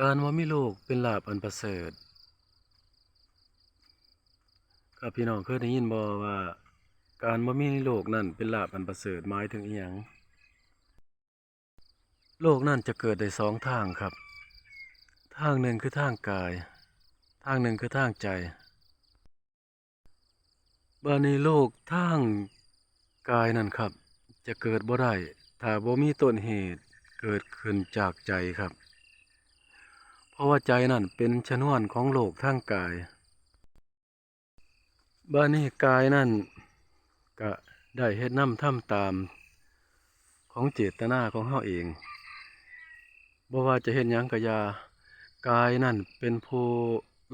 การว่ามีลูกเป็นลาภอันประเสริฐครับพี่น้องเคยได้ยินบ่ว่า การว่ามีโลกนั่นเป็นลาภอันประเสริฐหมายถึงอีหยังโลกนั่นจะเกิดได้สองทางครับ ทางหนึ่งคือทางกาย ทางหนึ่งคือทางใจบาในโลกทางกายนั่นครับ จะเกิดบ่ได้ถ้าบ่มีต้นเหตุเกิดขึ้นจากใจครับ เพราะว่าใจนั่นเป็นชนวนของโลกทางกาย บ้านี้กายนั่นก็ได้เฮ็ดน้ำทำตาม ของเจตนาของเฮาเองบ่ว่าจะเฮ็ดหยังก็ยากายนั่นเป็นผู้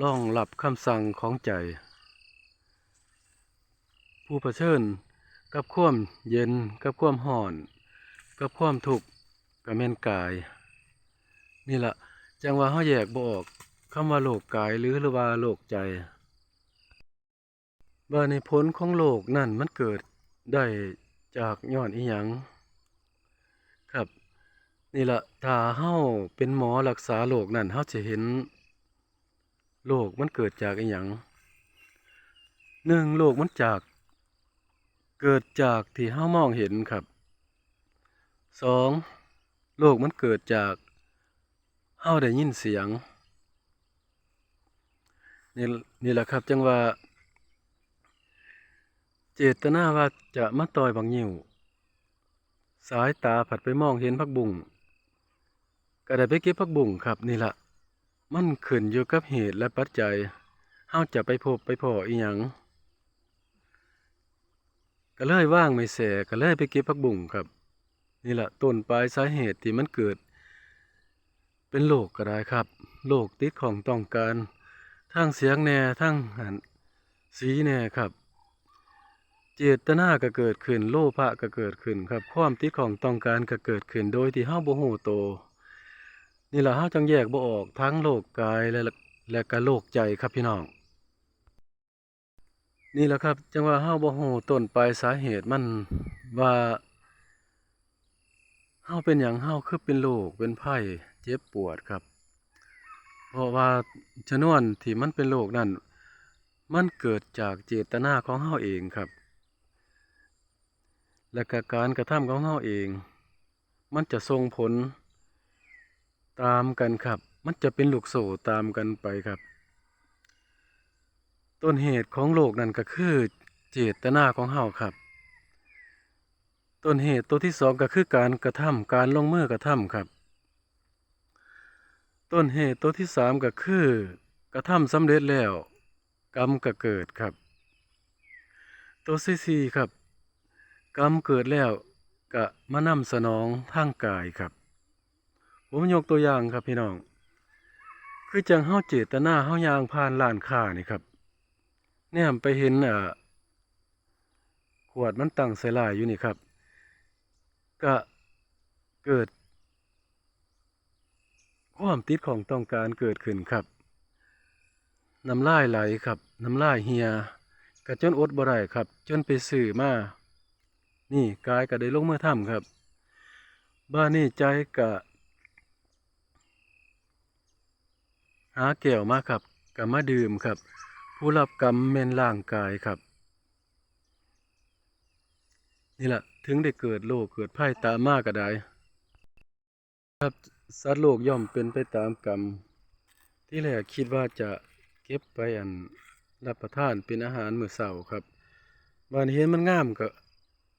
ร่องรับคำสั่งของใจ ผู้เผชิญกับความเย็นกับความร้อน กับความทุกข์ก็แม่นกาย นี่ล่ะ จังว่าเฮาแยกบ่ออกคำว่าโลกกายหรือหรือว่าโลกใจว่าในผลของโลกนั่นมันเกิดได้จากย้อนอีหยังครับ นี่ละถ้าเฮาเป็นหมอรักษาโรคนั่นเฮาจะเห็นโรคมันเกิดจากอีหยังหนึ่งโรคมันจาก เกิดจากที่เฮามองเห็นครับสองโรคมันเกิดจาก เฮาได้ยินเสียง นี่นี่แหละครับจังว่า เจตนาว่าจะมาต่อยบังยิวสายตาผัดไปมองเห็นพักบุ่งก็ได้ไปเก็บพักบุ่งครับนี่ละมันขึ้นอยู่กับเหตุและปัจจัยเฮาจะไปพบไปพออีหยังก็เลยว่างไม่แสก็เลยไปเก็บพักบุ่งครับ นี่แหละต้นปลายสาเหตุที่มันเกิด เป็นโรคก็ได้ครับโรคติดของต้องการทั้งเสียงแน่ทั้งหันสีแน่ครับ เจตนาก็เกิดขึ้นโลภะก็เกิดขึ้นครับ ความติดของต้องการก็เกิดขึ้นโดยที่เฮาบ่ฮู้โต นี่ล่ะเฮาจังแยกบ่ออกทั้งโลกกายและและก็โลกใจครับพี่น้องนี่แหละครับ จังว่าเฮาบ่ฮู้ต้นปลายสาเหตุมันว่าเฮาเป็นหยังเฮาคือเป็นโรคเป็นไข้ เจ็บปวดครับ เพราะว่าชนวนที่มันเป็นโรคนั่นมันเกิดจากเจตนาของเฮาเองครับ และกการกระทำของเฮาเอง มันจะส่งผลตามกันครับ มันจะเป็นลูกโซ่ตามกันไปครับ ต้นเหตุของโลกนั่นก็คือเจตนาของเฮาครับ ต้นเหตุตัวที่สองก็คือการกระทำการลงมือกระทำครับ ต้นเหตุตัวที่สามก็คือ กระทำสำเร็จแล้ว กรรมก็เกิดครับ ตัวที่สี่ครับ กรรมเกิดแล้วก็มานำสนองทางกายครับ ผมยกตัวอย่างครับพี่น้อง คือจังเฮาเจตนาเฮายางผ่านร้านค้านี่ครับแนมไปเห็นอ่าขวดมันตั้งใส่ลายอยู่นี่ครับ ก็เกิด ความติดของต้องการเกิดขึ้นครับ น้ำลายไหลครับ น้ำลายเฮียก็จนอดบ่ได้ครับ จนไปซื้อมา นี่กายก็ได้ลงมือทำครับ บ้านนี่ใจก็หาแก้วมาครับก็มาดื่มครับ ผู้รับกรรมเมนร่างกายครับ นี่แหละถึงได้เกิดโรคเกิดภัยตามมาก็ได้ครับ สัตว์โลกย่อมเป็นไปตามกรรม ที่แรกคิดว่าจะเก็บไปอันรับประทานเป็นอาหารมื้อเช้าครับบานเห็นมันงามก็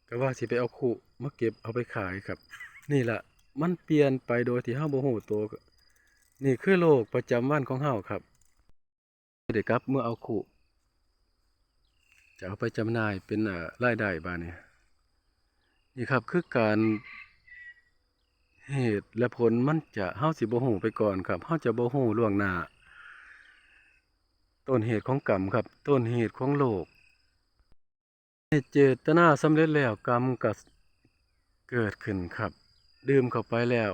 ก็ว่าสิไปเอาคู่มาเก็บเอาไปขายครับ นี่ละมันเปลี่ยนไปโดยที่เฮาบ่ฮู้ตัวก็นี่คือโลกประจำวันของเฮาครับเด็กครับเมื่อเอาคู่จะเอาไปจำหน่ายเป็นรายได้บาดนี้นี่ครับคือการ เหตุและผลมันจะเฮาสิบ่ฮู้ไปก่อนครับเฮาจะบ่ฮู้ล่วงหน้าต้นเหตุของกรรมครับ ต้นเหตุของโลกเจตนาสำเร็จแล้วกรรมก็เกิดขึ้นครับ ดื่มเข้าไปแล้ว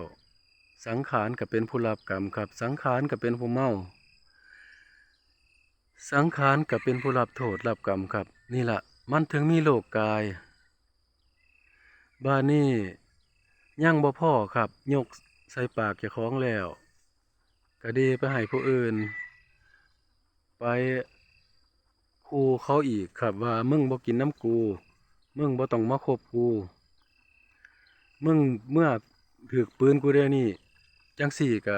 สังขารก็เป็นผู้รับกรรมครับ สังขารก็เป็นผู้เมา สังขารก็เป็นผู้รับโทษรับกรรมครับ นี่ละมันถึงมีโลกกายบ้านนี้ ยังบ่พ่อครับ ยกใส่ปากเจ้าของแล้ว ก็ดีไปให้ผู้อื่น ไปคูเขาอีกครับว่ามึงบ่กินน้ำกู มึงบ่ต้องมาคบกู มึงเมื่อถือปืนกูเดี๋ยวนี้จังสี่ก็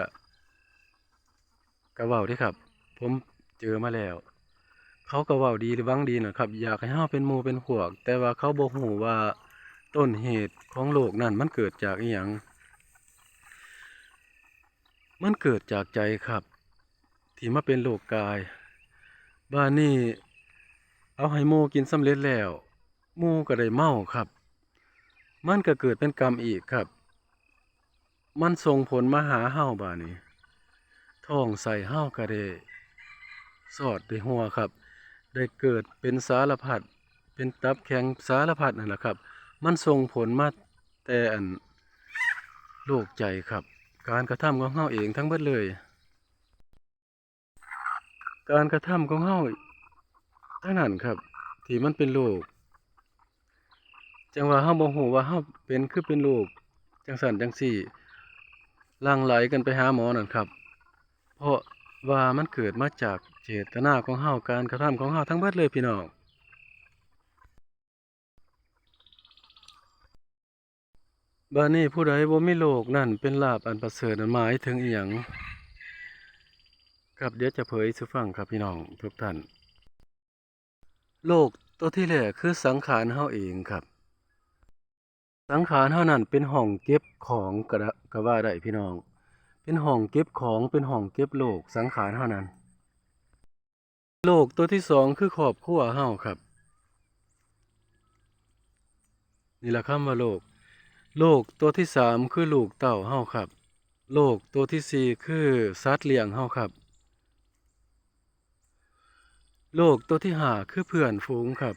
ก็เว้าด้ครับ ผมเจอมาแล้ว เขาก็เว้าดีหรือหวังดีนะครับ อยากให้เฮาเป็นหมู่เป็นพวก แต่ว่าเขาบ่ฮู้ว่า ต้นเหตุของโลกนั้นมันเกิดจากอีหยังมันเกิดจากใจครับ ที่มาเป็นโลกกาย บ้านนี้เอาให้หมูกินสำเร็จแล้วหมูก็ได้เมาครับ มันก็เกิดเป็นกรรมอีกครับ มันส่งผลมาหาเฮาบ้านนี้ท้องใส่เฮาก็ได้สอดได้หัวครับ ได้เกิดเป็นสารพัดเป็นตับแข็งสารพัดนั่นแหละครับ มันส่งผลมาแต่อันโรคใจครับ การกระทำของเฮาเองทั้งเบิดเลย การกระทำของเฮาทั้งนั้นครับ ที่มันเป็นโรคจังว่าเฮาบ่ฮู้ว่าเฮาเป็นคือเป็นโรคจังสั่นจังซี่ลังไหลกันไปหาหมอนั่นครับ เพราะว่ามันเกิดมาจากเจตนาของเฮาการกระทำของเฮาทั้งเบิดเลยพี่น้อง บ้านนี้ผู้ใดบ่มีโลกนั่นเป็นลาบอันประเสริฐนั้นหมายถึงอีหยังครับเดี๋ยวจะเผยสู่ฟังครับพี่น้องทุกท่าน โลกตัวที่แรกคือสังขารเฮาเองครับ สังขารเฮานั่นเป็นห้องเก็บของก็ได้ก็ว่าได้พี่น้อง เป็นห้องเก็บของเป็นห้องเก็บโลกสังขารเฮานั้น โลกตัวที่สองคือครอบครัวเฮาครับ นี่แหละคำว่าโลก โลกตัวที่สามคือลูกเต่าเฮาครับโลกตัวที่สี่คือสัตว์เลี้ยงเฮาครับโลกตัวที่ห้าคือเพื่อนฝูงครับ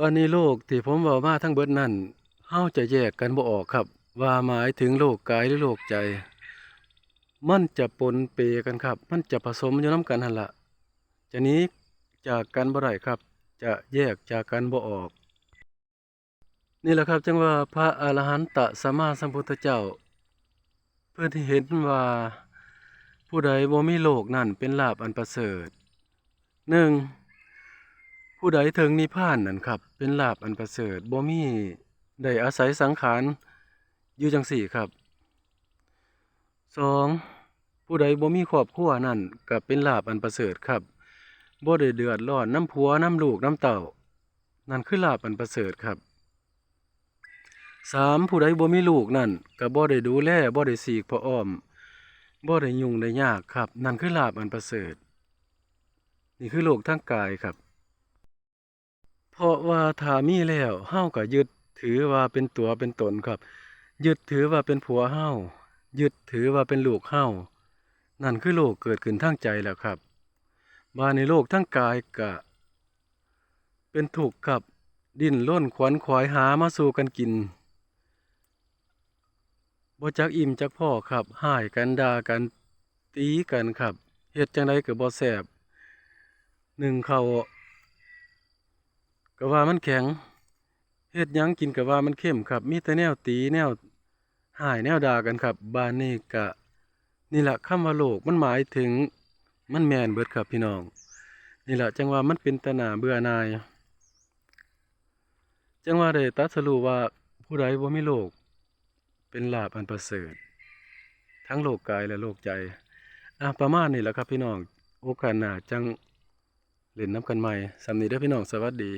วันนี้โลกที่ผมว้ามาทั้งเบิดนั้นเฮาจะแยกกันบ่ออกครับ ว่าหมายถึงโลกกายหรือโลกใจ มันจะปนเปกันครับ มันจะผสมอยู่น้ำกันหั่นละจะนี้จากกันบ่ได้ครับ จะแยกจากกันบ่ออก นี่แหละครับจังว่าพระอรหันตสัมมาสัมพุทธเจ้า เพื่อที่เห็นว่าผู้ใดบ่มีโลกนั่นเป็นลาบอันประเสริฐหนึ่งผู้ใดถึงนิพพานนั่นครับ เป็นลาบอันประเสริฐบ่มีได้อาศัยสังขารอยู่จังสี่ครับสองผู้ใดบ่มีครอบครัวนั่นก็เป็นลาบอันประเสริฐครับบ่ได้เดือดร้อนน้ำผัวน้ำลูกน้ำเต่า นั่นคือลาบอันประเสริฐครับ สามผู้ใดบ่มีลูกนั่นก็บ่ได้ดูแลบ่ได้สีกพระอ้อมบ่ได้ยุ่งได้ยากครับ นั่นคือลาบอันประเสริฐ นี่คือโลกทางกายครับ เพราะว่าถ้ามีแล้วเฮาก็ยึดถือว่าเป็นตัวเป็นตนครับ ยึดถือว่าเป็นผัวเฮายึดถือว่าเป็นลูกเฮานั่นคือโลกเกิดขึ้นทางใจแล้วครับมาในโลกทางกายก็เป็นถูกข์ครับ ดิ้นร่นขวนขวายหามาสู่กันกิน บ่จักอิ่มจักพ่อครับห่ายกันด่ากันตีกันครับเฮ็ดจังไดก็บ่แซ่บหนึ่งเขาก็ว่ามันแข็งเฮ็ดหยังกินก็ว่ามันเข้มครับ มีแต่แนวตีแนวห่ายแนวด่ากันครับบ้านนี้ก็นี่แหละคำว่าโลกมันหมายถึงมันแม่นเบิดครับพี่น้อง นี่แหละจังว่ามันเป็นตนาเบื่อนาย จังว่าได้ตัดสรุว่าผู้ใดบ่มีโลก เป็นลาบอันประเสริฐ ทั้งโลกกายและโลกใจอะประมาณนี้แหละครับพี่น้องโอกาสหน้าจังเล่นน้ำกันใหม่สำนีเด้อพี่น้องสวัสดี